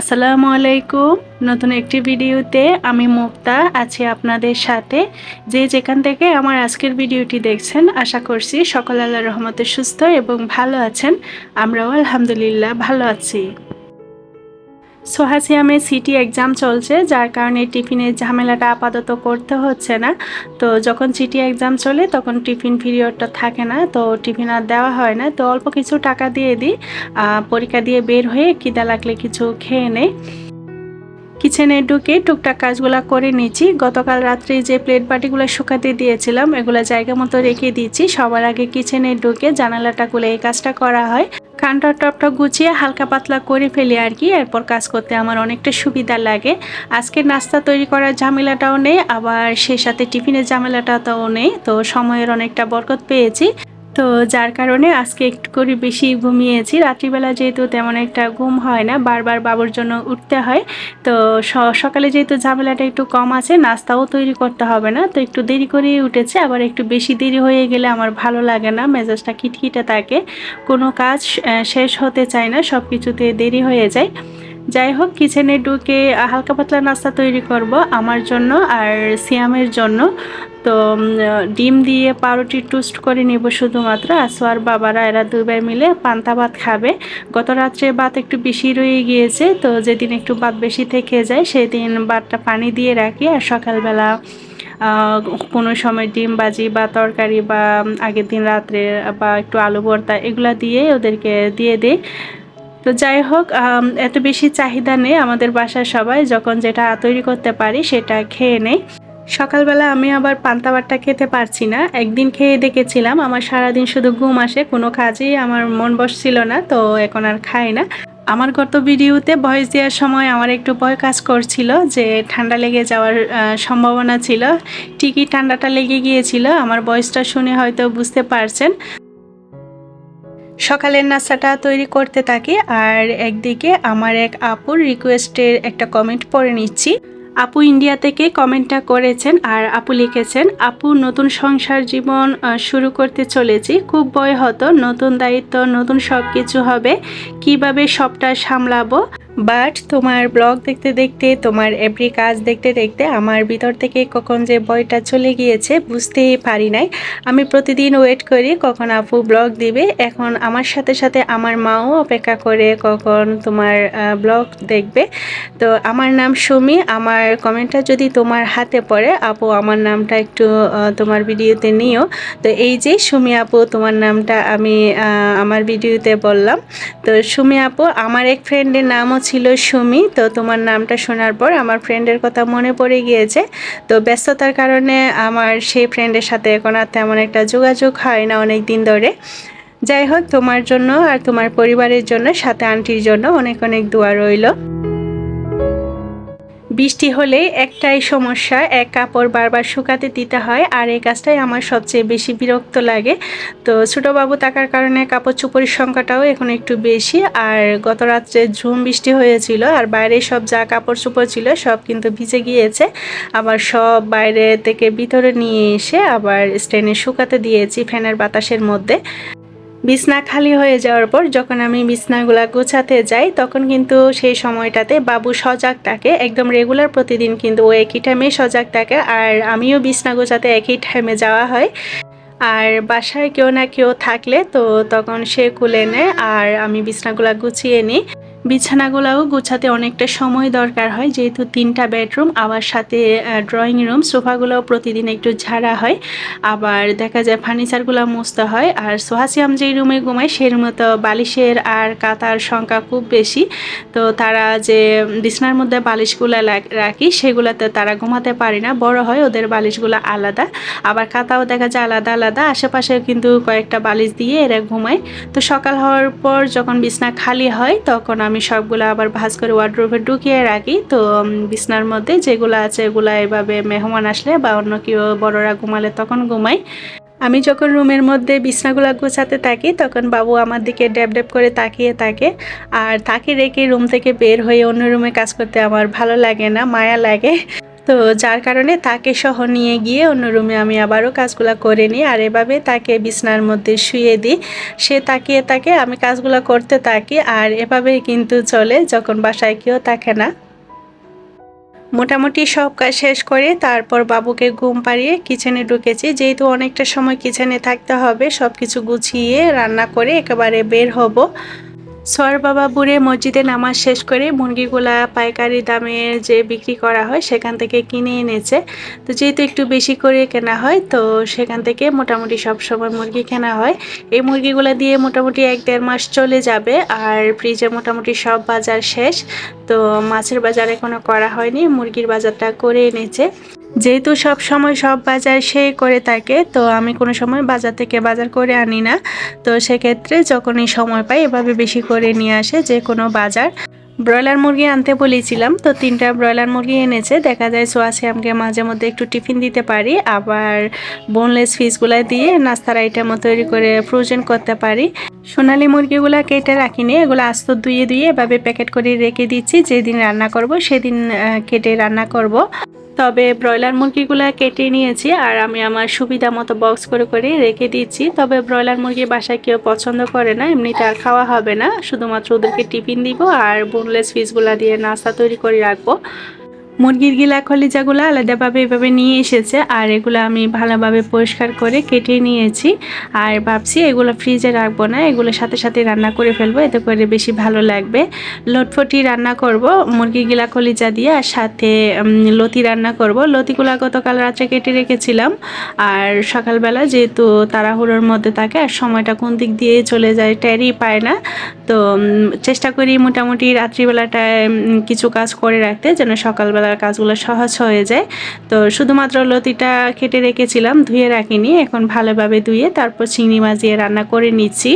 আসসালামু আলাইকুম। নতুন একটি ভিডিওতে আমি মুক্তা আছি আপনাদের সাথে। যে যেখান থেকে আমার আজকের ভিডিওটি দেখছেন, আশা করছি সকল আল্লাহ রহমতে সুস্থ এবং ভালো আছেন। আমরাও আলহামদুলিল্লাহ ভালো আছি। সোহাসিয়ামে সিটি এক্সাম চলছে, যার কারণে টিফিনের ঝামেলাটা আপাতত করতে হচ্ছে না। তো যখন সিটি এক্সাম চলে, তখন টিফিন পিরিয়ডটা থাকে না, তো টিফিন আর দেওয়া হয় না। তো অল্প কিছু টাকা দিয়ে দিই পরীক্ষা দিয়ে বের হয়ে কিদা লাগলে কিছু খেয়ে নেই। কিচেনে ঢুকে টুকটাক কাজগুলো করে নিচ্ছি। গতকাল রাত্রে যে প্লেট বাটিগুলো শুকাতে দিয়েছিলাম, এগুলো জায়গা মতো রেখে দিচ্ছি। সবার আগে কিচেনে ঢুকে জানালাটা খুলে এই কাজটা করা হয়। কাউন্টার টপটা গুছিয়ে হালকা পাতলা করে ফেলি আর কি, এরপর কাজ করতে আমার অনেকটা সুবিধা লাগে। আজকে নাস্তা তৈরি করার ঝামেলাটাও নেই, আবার সে সাথে টিফিনের ঝামেলাটাও নেই, তো সময়ের অনেকটা বরকত পেয়েছি। তো যার কারণে আজকে একটু করে বেশি ঘুমিয়েছি। রাত্রিবেলা যেহেতু তেমন একটা ঘুম হয় না, বারবার বাবুর জন্য উঠতে হয়। তো সকালে যেহেতু ঝামেলাটা একটু কম আছে, নাস্তাও তৈরি করতে হবে না। তো একটু দেরি করেই উঠেছে, আবার একটু বেশি দেরি হয়ে গেলে আমার ভালো লাগে না, মেজাজটা খিটখিটে থাকে। কোনো কাজ শেষ হতে চায় না সব কিছুতে দেরি হয়ে যায়। যাই হোক কিচেনে ঢুকে হালকা পাতলা নাস্তা তৈরি করব আমার জন্য আর সিয়ামের জন্য। তো ডিম দিয়ে পাউরুটি টোস্ট করে নেব শুধুমাত্র। আসোয়ার বাবারা, এরা দুই মিলে পান্তা ভাত খাবে। গত রাত্রে ভাত একটু বেশি রয়ে গিয়েছে, তো যেদিন একটু ভাত বেশি থেকে যায়, সেদিন ভাতটা পানি দিয়ে রাখি। আর সকালবেলা কোনো সময় ডিম বাজি বা তরকারি বা আগের দিন রাত্রে বা একটু আলু ভর্তা, এগুলা দিয়ে ওদেরকে দিয়ে দিই। তো যাই হোক এত বেশি চাহিদা নেই আমাদের বাসার সবাই, যখন যেটা তৈরি করতে পারি সেটা খেয়ে নেই। সকালবেলা আমি আবার পান্তাবারটা খেতে পারছি না। একদিন খেয়ে দেখেছিলাম, আমার সারাদিন শুধু ঘুম আসে, কোনো কাজেই আমার মন বসছিল না, তো এখন আর খাই না। আমার গত ভিডিওতে ভয়েস দেওয়ার সময় আমার একটু ভয় কাজ করছিল যে ঠান্ডা লেগে যাওয়ার সম্ভাবনা ছিল। ঠিকই ঠান্ডাটা লেগে গিয়েছিল, আমার ভয়েসটা শুনে হয়তো বুঝতে পারছেন। সকালের নাস্তাটা তৈরি করতে থাকি আর একদিকে আমার এক আপুর রিকোয়েস্টের একটা কমেন্ট পড়ে নিচ্ছি। আপু ইন্ডিয়া থেকে কমেন্টটা করেছেন আর আপু লিখেছেন, আপু, নতুন সংসার জীবন শুরু করতে চলেছি। খুব ভয় হতো, নতুন দায়িত্ব, নতুন সব কিছু হবে। কীভাবে সবটা সামলাবো? বাট তোমার ব্লগ দেখতে দেখতে, তোমার এভরি কাজ দেখতে দেখতে আমার ভিতর থেকে কখন যে বয়টা চলে গিয়েছে বুঝতেই পারি নাই। আমি প্রতিদিন ওয়েট করি কখন আপু ব্লগ দিবে। এখন আমার সাথে সাথে আমার মাও অপেক্ষা করে কখন তোমার ব্লগ দেখবে। তো আমার নাম সুমি, আমার কমেন্টটা যদি তোমার হাতে পড়ে, আপু আমার নামটা একটু তোমার ভিডিওতে নিও। তো এই যে সুমি আপু, তোমার নামটা আমি আমার ভিডিওতে বললাম। তো সুমি আপু, আমার এক ফ্রেন্ডের নামও ছিল সুমি, তো তোমার নামটা শোনার পর আমার ফ্রেন্ডের কথা মনে পড়ে গিয়েছে। তো ব্যস্ততার কারণে আমার সেই ফ্রেন্ডের সাথে এখন আর তেমন একটা যোগাযোগ হয় না অনেক দিন ধরে। যাই হোক, তোমার জন্য আর তোমার পরিবারের জন্য, সাথে আন্টির জন্য অনেক অনেক দোয়া রইল। বৃষ্টি হলে একটাই সমস্যা, এক কাপড় বারবার শুকাতে দিতে হয় আর এই কাজটাই আমার সবচেয়ে বেশি বিরক্ত লাগে। তো ছোটো বাবু থাকার কারণে কাপড় চুপড়ির সংখ্যাটাও এখন একটু বেশি আর গত রাত্রে ঝুম বৃষ্টি হয়েছিল আর বাইরে সব যা কাপড় চুপড় ছিল সব কিন্তু ভিজে গিয়েছে। আবার সব বাইরে থেকে ভিতরে নিয়ে এসে আবার স্ট্যান্ডে শুকাতে দিয়েছি ফ্যানের বাতাসের মধ্যে। বিছনা খালি হয়ে যাওয়ার পর যখন আমি বিছনাগুলা গোছাতে যাই, তখন কিন্তু সেই সময়টাতে বাবু সজাগ থাকে। একদম রেগুলার প্রতিদিন কিন্তু ও একই টাইমে সজাগ থাকে আর আমিও বিছনা গোছাতে একই টাইমে যাওয়া হয়। আর বাসায় কেউ না কেউ থাকলে তো তখন সে কুলে নেয় আর আমি বিছনাগুলা গুছিয়ে নিই। বিছানাগুলোও গুছাতে অনেকটা সময় দরকার হয়, যেহেতু তিনটা বেডরুম, আবার সাথে ড্রয়িং রুম, সোফাগুলোও প্রতিদিন একটু ঝাড়া হয়, আবার দেখা যায় ফার্নিচারগুলো মুছতে হয়, আর সোহাসিয়াম যেই রুমে ঘুমায় সেই রুমে তো বালিশের আর কাতার সংখ্যা খুব বেশি, তো তারা যে বিছনার মধ্যে বালিশগুলো রাখি, সেগুলোতে তারা ঘুমাতে পারে না, বড় হয় ওদের বালিশগুলো আলাদা, আবার কাতাও দেখা যায় আলাদা আলাদা আশেপাশে কিন্তু কয়েকটা বালিশ দিয়ে এরা ঘুমায়, তো সকাল হওয়ার পর যখন বিছনা খালি হয়, তখন আমি সবগুলো আবার ভাজ করে ওয়ার্ড্রোভে ঢুকিয়ে রাখি। তো বিছনার মধ্যে যেগুলো আছে এগুলো এভাবে মেহমান আসলে বা অন্য কেউ বড়রা ঘুমালে তখন ঘুমাই। আমি যখন রুমের মধ্যে বিছনাগুলা গোছাতে থাকি তখন বাবু আমার দিকে ড্যাব ড্যাব করে তাকিয়ে থাকে। আর তাকে রেখে রুম থেকে বের হয়ে অন্য রুমে কাজ করতে আমার ভালো লাগে না, মায়া লাগে। তো যার কারণে তাকে সহ নিয়ে গিয়ে অন্য রুমে আমি আবারও কাজগুলো করে নিই। আর এভাবে তাকে বিছনার মধ্যে শুয়ে দিই। সে তাকিয়ে তাকে আমি কাজগুলো করতে থাকি আর এভাবেই কিন্তু চলে যখন বাসায় কেউ থাকে না। মোটামুটি সব কাজ শেষ করে তারপর বাবুকে ঘুম পাড়িয়ে কিচেনে ঢুকেছি। যেহেতু অনেকটা সময় কিচেনে থাকতে হবে সব কিছু গুছিয়ে রান্না করে একেবারে বের হব। সোয়ার বাবা বুড়ে মসজিদে নামাজ শেষ করে মুরগিগুলা পাইকারি দামে যে বিক্রি করা হয় সেখান থেকে কিনে এনেছে। তো যেহেতু একটু বেশি করে কেনা হয়, তো সেখান থেকে মোটামুটি সব সময় মুরগি কেনা হয়। এই মুরগিগুলা দিয়ে মোটামুটি এক দেড় মাস চলে যাবে আর ফ্রিজে মোটামুটি সব বাজার শেষ। তো মাছের বাজার এখনও করা হয়নি, মুরগির বাজারটা করে এনেছে। যেহেতু সব সময় সব বাজার সে করে থাকে, তো আমি কোনো সময় বাজার থেকে বাজার করে আনি না। তো সেক্ষেত্রে যখনই সময় পাই এভাবে বেশি করে নিয়ে আসে যে কোনো বাজার। ব্রয়লার মুরগি আনতে বলেছিলাম, তো তিনটা ব্রয়লার মুরগি এনেছে। দেখা যায় সোয়াশি আমাকে মাঝে মধ্যে একটু টিফিন দিতে পারি, আবার বোনলেস ফিসগুলো দিয়ে নাস্তার আইটেমও তৈরি করে ফ্রোজেন করতে পারি। সোনালি মুরগিগুলো কেটে রাখিনি, এগুলো আস্ত ধুয়ে ধুয়ে এভাবে প্যাকেট করে রেখে দিচ্ছি। যেদিন রান্না করব, সেদিন কেটে রান্না করব। তবে ব্রয়লার মুরগিগুলো কেটে নিয়েছি আর আমি আমার সুবিধা মতো বক্স করে করে রেখে দিচ্ছি। তবে ব্রয়লার মুরগি বাসায় কেউ পছন্দ করে না, এমনিতে আর খাওয়া হবে না। শুধুমাত্র ওদেরকে টিফিন দিব আর বোনলেস পিসগুলা দিয়ে নাস্তা তৈরি করে রাখব। মুরগির গিলা খলিজাগুলো আলাদাভাবে এভাবে নিয়ে এসেছে, আর এগুলো আমি ভালোভাবে পরিষ্কার করে কেটে নিয়েছি। আর ভাবছি এগুলো ফ্রিজে রাখব না, এগুলো সাথে সাথে রান্না করে ফেলব, এতে করে বেশি ভালো লাগবে। লটফটি রান্না করব, মুরগির গিলা খলিজা দিয়ে, আর সাথে লতি রান্না করব। লতিগুলা গতকাল রাত্রে কেটে রেখেছিলাম, আর সকালবেলা যেহেতু তাড়াহুড়োর মধ্যে থাকে, আর সময়টা কোন দিক দিয়ে চলে যায় ট্যারি পায় না, তো চেষ্টা করি মোটামুটি রাত্রিবেলাটায় কিছু কাজ করে রাখতে, যেন সকালবেলা কাজগুলো সহজ হয়ে যায়। তো শুধুমাত্র লতিটা কেটে রেখেছিলাম, ধুয়ে রাখিনি, এখন ভালোভাবে ধুয়ে তারপর চিংড়ি মাছ দিয়ে রান্না করে নিচ্ছি।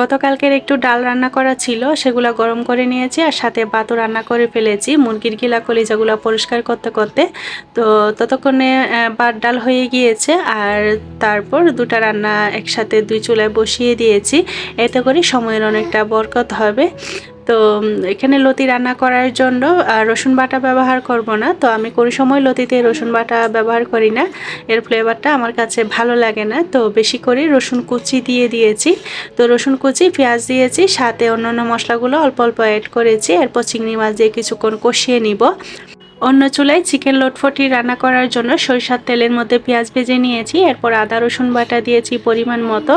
গতকালকের একটু ডাল রান্না করা ছিল, সেগুলো গরম করে নিয়েছি আর সাথে বাতু রান্না করে ফেলেছি। মুরগির গিলা কলিজাগুলো পরিষ্কার করতে করতে। তো ততক্ষণে বাদ ডাল হয়ে গিয়েছে আর তারপর দুটা রান্না একসাথে দুই চুলায় বসিয়ে দিয়েছি। এতে করে সময়ের অনেকটা বরকত হবে। তো এখানে লতি রান্না করার জন্য রসুন বাটা ব্যবহার করব না। তো আমি কোনো সময় লতিতে রসুন বাটা ব্যবহার করি না। এর ফ্লেভারটা আমার কাছে ভালো লাগে না। তো বেশি করে রসুন কুচি দিয়ে দিয়েছি। তো রসুন কুচি, পেঁয়াজ দিয়েছি, সাথে অন্যান্য মশলাগুলো অল্প অল্প অ্যাড করেছি। এরপর চিংড়ি মাছ দিয়ে কিছুক্ষণ কষিয়ে নিব। অন্য চুলায় চিকেন লটফটি রান্না করার জন্য সরিষার তেলের মধ্যে পেঁয়াজ ভেজে নিয়েছি। এরপর আদা, রসুন বাটা দিয়েছি পরিমাণ মতো।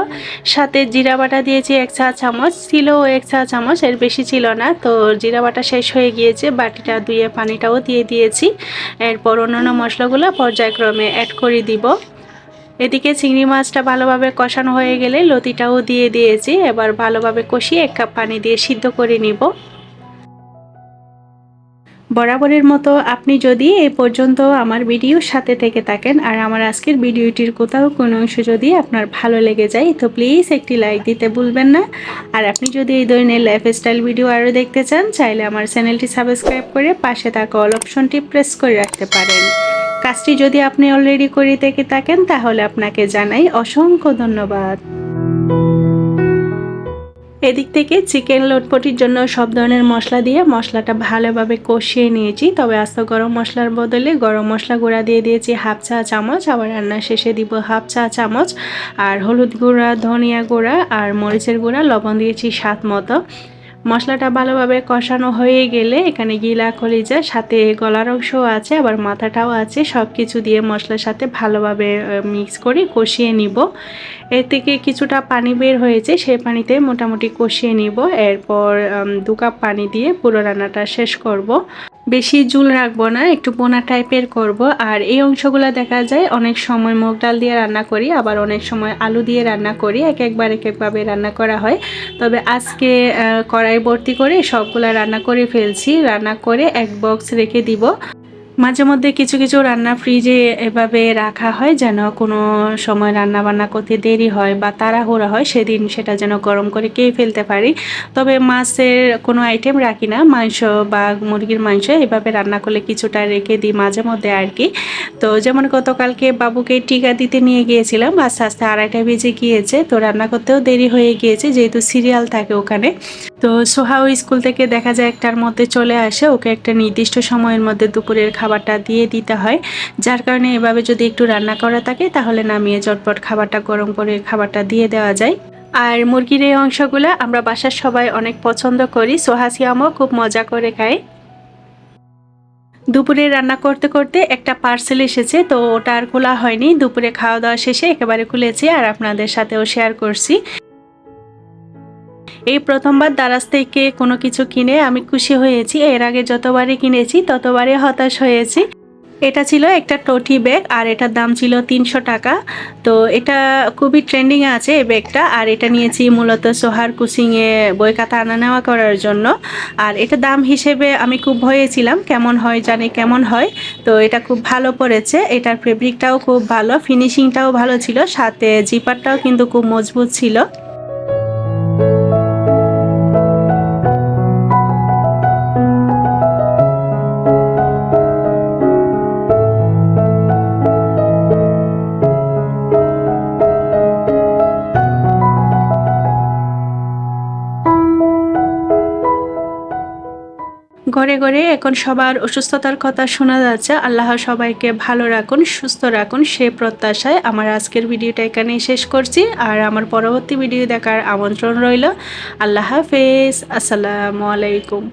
সাথে জিরা বাটা দিয়েছি এক চা চামচ। ছিল এক চা চামচ, এর বেশি ছিল না। তো জিরা বাটা শেষ হয়ে গিয়েছে। বাটিটা ধুয়ে পানিটাও দিয়ে দিয়েছি। এরপর অন্যান্য মশলাগুলো পর্যায়ক্রমে অ্যাড করে দিব। এদিকে চিংড়ি মাছটা ভালোভাবে কষানো হয়ে গেলে লতিটাও দিয়ে দিয়েছি। এবার ভালোভাবে কষিয়ে এক কাপ পানি দিয়ে সিদ্ধ করে নিব। বরাবরের মতো আপনি যদি এই পর্যন্ত আমার ভিডিওর সাথে থেকে থাকেন আর আমার আজকের ভিডিওটির কোথাও কোনো অংশ যদি আপনার ভালো লেগে যায়, তো প্লিজ একটি লাইক দিতে ভুলবেন না। আর আপনি যদি এই ধরনের লাইফস্টাইল ভিডিও আরও দেখতে চান, চাইলে আমার চ্যানেলটি সাবস্ক্রাইব করে পাশে থাকা অল অপশনটি প্রেস করে রাখতে পারেন। কাজটি যদি আপনি অলরেডি করে থেকে থাকেন, তাহলে আপনাকে জানাই অসংখ্য ধন্যবাদ। এদিক থেকে চিকেন লটপটির জন্য সব ধরনের মশলা দিয়ে মশলাটা ভালোভাবে কষিয়ে নিয়েছি। তবে আস্ত গরম মশলার বদলে গরম মশলা গুঁড়া দিয়ে দিয়েছি হাফ চা চামচ, আবার রান্নার শেষে দিব হাফ চা চামচ। আর হলুদ গুঁড়া, ধনিয়া গুঁড়া আর মরিচের গুঁড়া, লবণ দিয়েছি স্বাদ মতো। মশলাটা ভালোভাবে কষানো হয়ে গেলে এখানে গিলা কলিজা সাথে গলার অংশও আছে, আবার মাথাটাও আছে। সব কিছু দিয়ে মশলার সাথে ভালোভাবে মিক্স করে কষিয়ে নিব। এর থেকে কিছুটা পানি বের হয়েছে, সেই পানিতে মোটামুটি কষিয়ে নিব। এরপর দু কাপ পানি দিয়ে পুরো রান্নাটা শেষ করব। বেশি জুল রাখব না, একটু বোনা টাইপের করব। আর এই অংশগুলো দেখা যায় অনেক সময় মুগ ডাল দিয়ে রান্না করি, আবার অনেক সময় আলু দিয়ে রান্না করি, এক একবার এক একভাবে রান্না করা হয়। তবে আজকে কড়াই ভর্তি করে সবগুলা রান্না করে ফেলছি, রান্না করে এক বক্স রেখে দিব। মাঝে মধ্যে কিছু কিছু রান্না ফ্রিজে এভাবে রাখা হয় যেন কোনো সময় রান্না বান্না করতে দেরি হয় বা তাড়াহুড়া হয়, সেদিন সেটা যেন গরম করে খেয়ে ফেলতে পারি। তবে মাছের কোনো আইটেম রাখি না। মাংস বা মুরগির মাংস এভাবে রান্না করলে কিছুটা রেখে দিই মাঝে মধ্যে আর কি। তো যেমন গতকালকে বাবুকে টিকা দিতে নিয়ে গিয়েছিলাম, আস্তে আস্তে আড়াইটা বেজে গিয়েছে। তো রান্না করতেও দেরি হয়ে গিয়েছে, যেহেতু সিরিয়াল থাকে ওখানে। তো সোহাও স্কুল থেকে দেখা যায় একটার মধ্যে চলে আসে, ওকে একটা নির্দিষ্ট সময়ের মধ্যে দুপুরের খাবারটা দিয়ে দিতে হয়। যার কারণে এভাবে যদি একটু রান্না করা থাকে, তাহলে নামিয়ে চটপট খাবারটা, গরম করে খাবারটা দিয়ে দেওয়া যায়। আর মুরগির এই অংশগুলো আমরা বাসার সবাই অনেক পছন্দ করি। সোহাসিয়ামও খুব মজা করে খায়। দুপুরে রান্না করতে করতে একটা পার্সেল এসেছে, তো ওটা আর খোলা হয়নি। দুপুরে খাওয়া দাওয়া শেষে একেবারে খুলেছি আর আপনাদের সাথেও শেয়ার করছি। এই প্রথমবার দারাজ থেকে কোনো কিছু কিনে আমি খুশি হয়েছি। এর আগে যতবারই কিনেছি, ততবারই হতাশ হয়েছি। এটা ছিল একটা টটি ব্যাগ আর এটার দাম ছিল তিনশো টাকা। তো এটা খুবই ট্রেন্ডিংয়ে আছে এই ব্যাগটা। আর এটা নিয়েছি মূলত সোহার কুসিংয়ে বই খাতা আনা নেওয়া করার জন্য। আর এটা দাম হিসেবে আমি খুব ভয়েছিলাম কেমন হয় জানি কেমন হয়। তো এটা খুব ভালো পড়েছে। এটার ফেব্রিকটাও খুব ভালো ফিনিশিংটাও ভালো ছিল, সাথে জিপারটাও কিন্তু খুব মজবুত ছিল। ঘরে ঘরে এখন সবার অসুস্থতার কথা শোনা যাচ্ছে। আল্লাহ সবাইকে ভালো রাখুন, সুস্থ রাখুন। সে প্রত্যাশায় আমার আজকের ভিডিওটা এখানেই শেষ করছি। আর আমার পরবর্তী ভিডিও দেখার আমন্ত্রণ রইল। আল্লাহ হাফেজ। আসসালামু আলাইকুম।